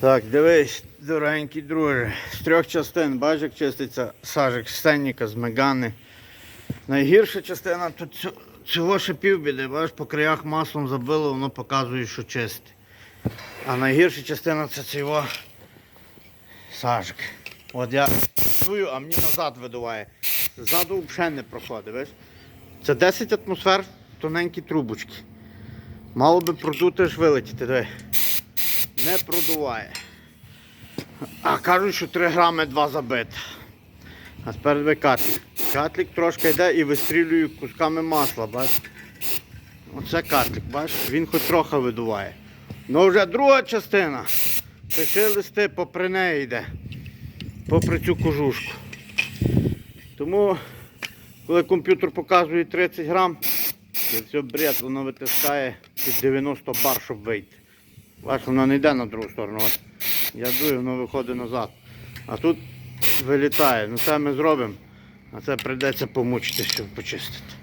Так, дивись, дорогенький друже. З трьох частин, бачиш, як чиститься сажик з сенніка, з мегани. Найгірша частина тут цього ще півбіди, бачиш, по краях маслом забило, воно показує, що чисте. А найгірша частина це цього сажик. От я чую, а мені назад видуває. Ззаду взагалі не проходить, бачиш? Це 10 атмосфер, тоненькі трубочки. Мало би продути ж вилетіти, диви. Не продуває. А кажуть, що 3 грами 2 забити. А диви катлік. Катлік трошки йде і вистрілює кусками масла, бач? Оце катлік, бач? Він хоч трохи видуває. Ну вже друга частина. Пиши листи попри неї йде. Попри цю кожушку. Тому, коли комп'ютер показує 30 грам, це все бред, воно витискає під 90 бар, щоб вийти. Бач, воно не йде на другу сторону. От. Я дую, воно виходить назад. А тут вилітає. Ну це ми зробимо. А це прийдеться помучитися, щоб почистити.